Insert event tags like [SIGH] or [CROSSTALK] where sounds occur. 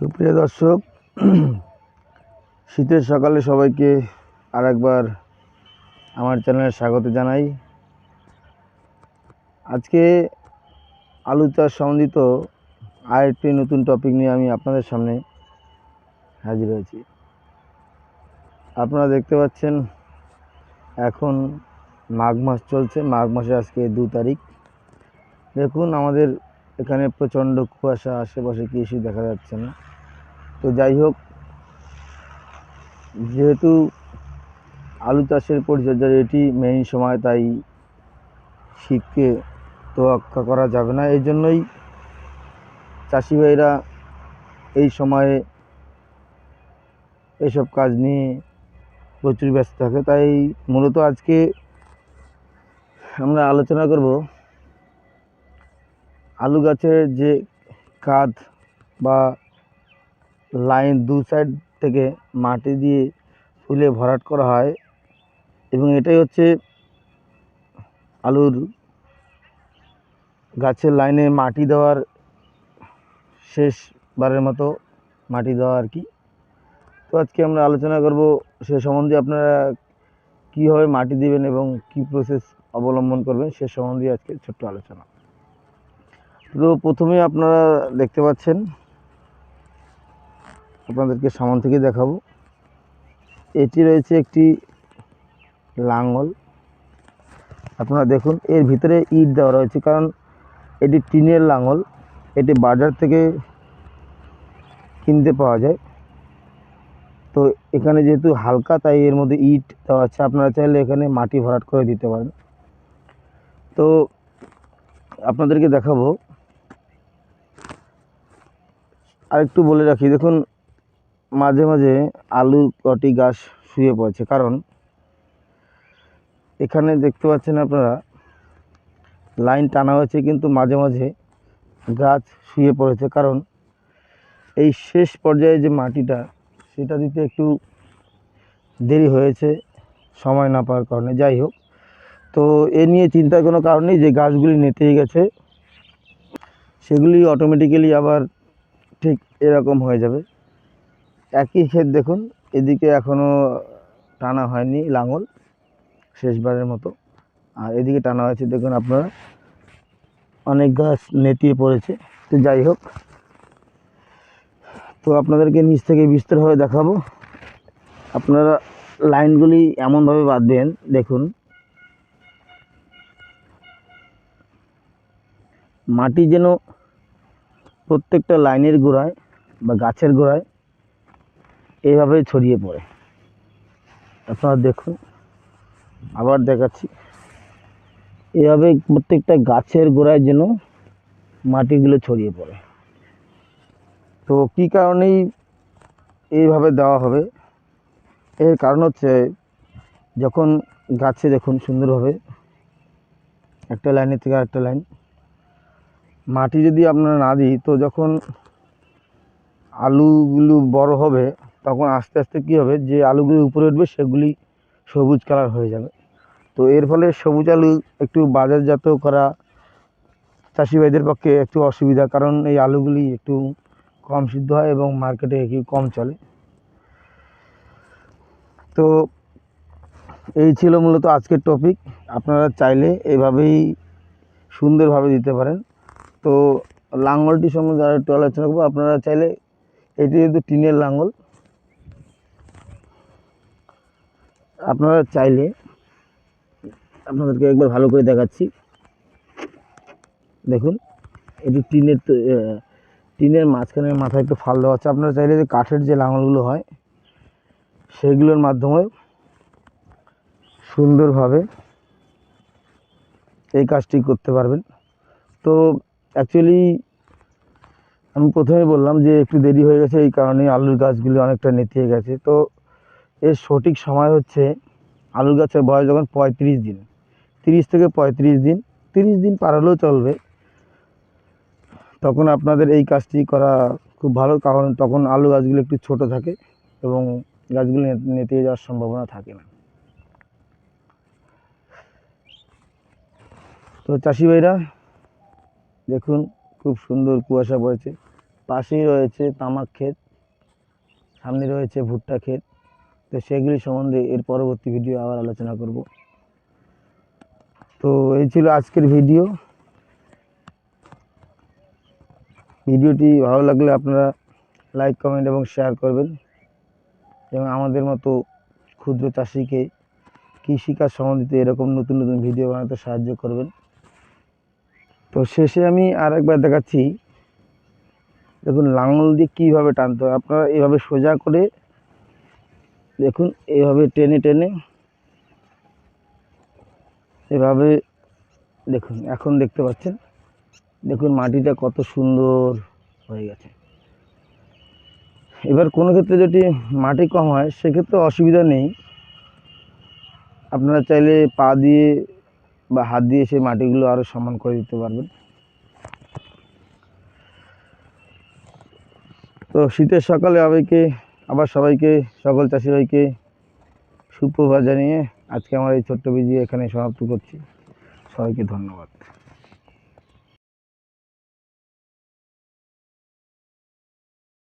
সুপ্রিয় দর্শক, [CLEARS THROAT] শীতের সকালে সবাইকে আরেকবার আমার চ্যানেলে স্বাগত জানাই। আজকে আলু চাষ সম্বন্ধিত আরেকটি নতুন টপিক নিয়ে আমি আপনাদের সামনে হাজির হয়েছি। আপনারা দেখতে পাচ্ছেন, এখন মাঘ মাস চলছে। মাঘ মাসে আজকে দু তারিখ। দেখুন, আমাদের এখানে প্রচণ্ড কুয়াশা, আশেপাশে কিছু দেখা যাচ্ছে না। তো যাই হোক, যেহেতু আলু চাষের পরিচর্যার এটি মেইন সময়, তাই শীতকে তোয়াক্কা করা যাবে না। এই জন্যই চাষি ভাইরা এই সময়ে এইসব কাজ নিয়ে প্রচুর ব্যস্ত থাকে। তাই মূলত আজকে আমরা আলোচনা করব আলু গাছের যে কাঁধ বা লাইন দু সাইড থেকে মাটি দিয়ে ফুলে ভরাট করা হয় এবং এটাই হচ্ছে আলুর গাছের লাইনে মাটি দেওয়ার শেষবারের মতো মাটি দেওয়া আর কি। তো আজকে আমরা আলোচনা করব সে সম্বন্ধে আপনারা কীভাবে মাটি দেবেন এবং কী প্রসেস অবলম্বন করবেন সে সম্বন্ধে আজকে ছোট্ট আলোচনা। তো প্রথমে আপনারা দেখতে পাচ্ছেন আপনাদেরকে সামান থেকে দেখাবো। এটি রয়েছে একটি লাঙল আপনারা দেখুন, এর ভিতরে ইট দেওয়া রয়েছে, কারণ এটি টিনের লাঙল এটি বাজার থেকে কিনতে পাওয়া যায়। তো এখানে যেহেতু হালকা, তাই এর মধ্যে ইট দেওয়া আছে। আপনারা চাইলে এখানে মাটি ভরাট করে দিতে পারেন। তো আপনাদেরকে দেখাবো। আরেকটু বলে রাখি, দেখুন মাঝে মাঝে আলু, কটি গাছ শুয়ে পড়েছে। কারণ এখানে দেখতে পাচ্ছেন আপনারা, লাইন টানা হয়েছে, কিন্তু মাঝে মাঝে গাছ শুয়ে পড়েছে। কারণ এই শেষ পর্যায়ে যে মাটিটা, সেটা দিতে একটু দেরি হয়েছে, সময় না পাওয়ার কারণে। যাই হোক, তো এ নিয়ে চিন্তার কোনো কারণ নেই, যে গাছগুলি নেতিয়ে গেছে, সেগুলি অটোমেটিক্যালি আবার ঠিক এরকম হয়ে যাবে। একই ক্ষেত দেখুন, এদিকে এখনও টানা হয়নি লাঙল, শেষবারের মতো। আর এদিকে টানা হয়েছে দেখুন আপনারা, অনেক গাছ নেতিয়ে পড়েছে। তো যাই হোক, তো আপনাদেরকে নিচ থেকে বিস্তারভাবে দেখাবো। আপনারা লাইনগুলি এমনভাবে বাঁধবেন, দেখুন। মাটি যেন প্রত্যেকটা লাইনের গোড়ায় বা গাছের গোড়ায় এইভাবে ছড়িয়ে পড়ে। আপনারা দেখুন, আবার দেখাচ্ছি। এভাবে প্রত্যেকটা গাছের গোড়ায় যেন মাটিগুলো ছড়িয়ে পড়ে। তো কী কারণেই এইভাবে দেওয়া হবে? এর কারণ হচ্ছে, যখন গাছে দেখুন সুন্দরভাবে একটা লাইনের থেকে আরেকটা লাইন, মাটি যদি আপনারা না দিই, তো যখন আলুগুলো বড় হবে তখন আস্তে আস্তে কী হবে, যে আলুগুলো উপরে উঠবে সেগুলি সবুজ কালার হয়ে যাবে। তো এর ফলে সবুজ আলু একটু বাজারজাত করা চাষি ভাইদের পক্ষে একটু অসুবিধা, কারণ এই আলুগুলি একটু কম সিদ্ধ হয় এবং মার্কেটে একটু কম চলে। তো এই ছিল মূলত আজকের টপিক আপনারা চাইলে এভাবেই সুন্দরভাবে দিতে পারেন। তো লাঙ্গলটি সম্বন্ধে আর একটু আলোচনা করব। আপনারা চাইলে, এটি যেহেতু টিনের লাঙ্গল আপনারা চাইলে আপনাদেরকে একবার ভালো করে দেখাচ্ছি। দেখুন এটি টিনের টিনের মাঝখানে মাথায় একটু ফাল দেওয়া আছে। আপনারা চাইলে যে কাঠের যে লাঙলগুলো হয়, সেগুলোর মাধ্যমে সুন্দরভাবে এই কাজটি করতে পারবেন। তো অ্যাকচুয়ালি আমি প্রথমে বললাম যে একটু দেরি হয়ে গেছে, এই কারণে আলুর গাছগুলি অনেকটা নেতিয়ে গেছে। তো এর সঠিক সময় হচ্ছে আলুর গাছের বয়স যখন পঁয়ত্রিশ দিন। তিরিশ থেকে পঁয়ত্রিশ দিন, তিরিশ দিন পার হলেও চলবে। তখন আপনাদের এই কাজটি করা খুব ভালো, কারণ তখন আলু গাছগুলো একটু ছোট থাকে এবং গাছগুলো নে- নেতিয়ে যাওয়ার সম্ভাবনা থাকে না। তো চাষি ভাইরা, দেখুন খুব সুন্দর কুয়াশা পড়েছে। পাশেই রয়েছে তামাক ক্ষেত, সামনে রয়েছে ভুট্টা ক্ষেত। তো সেগুলি সম্বন্ধে এর পরবর্তী ভিডিও আবার আলোচনা করব। তো এই ছিল আজকের ভিডিও ভিডিওটি ভালো লাগলে আপনারা লাইক কমেন্ট এবং শেয়ার করবেন। এবং আমাদের মতো ক্ষুদ্র চাষিকে কৃষিকাজ সম্বন্ধিত এরকম নতুন নতুন ভিডিও বানাতে সাহায্য করবেন। তো শেষে আমি আর একবার দেখাচ্ছি, দেখুন লাঙল দিয়ে কীভাবে টানতে হয়। আপনারা এভাবে সোজা করে দেখুন, এইভাবে টেনে টেনে, এভাবে দেখুন, এখন দেখতে পাচ্ছেন, দেখুন মাটিটা কত সুন্দর হয়ে গেছে। এবার কোনো ক্ষেত্রে যদি মাটি কম হয়, সেক্ষেত্রে অসুবিধা নেই। আপনারা চাইলে পা দিয়ে বা হাত দিয়ে সেই মাটিগুলো আরও সমান করে দিতে পারবেন। তো শীতের সকালে সবাইকে আবার সবাইকে, সকল চাষি ভাইকে সুপ্রভাত জানিয়ে আজকে আমার এই ছোট্ট ভিডিও এখানে সমাপ্ত করছি। সবাইকে ধন্যবাদ।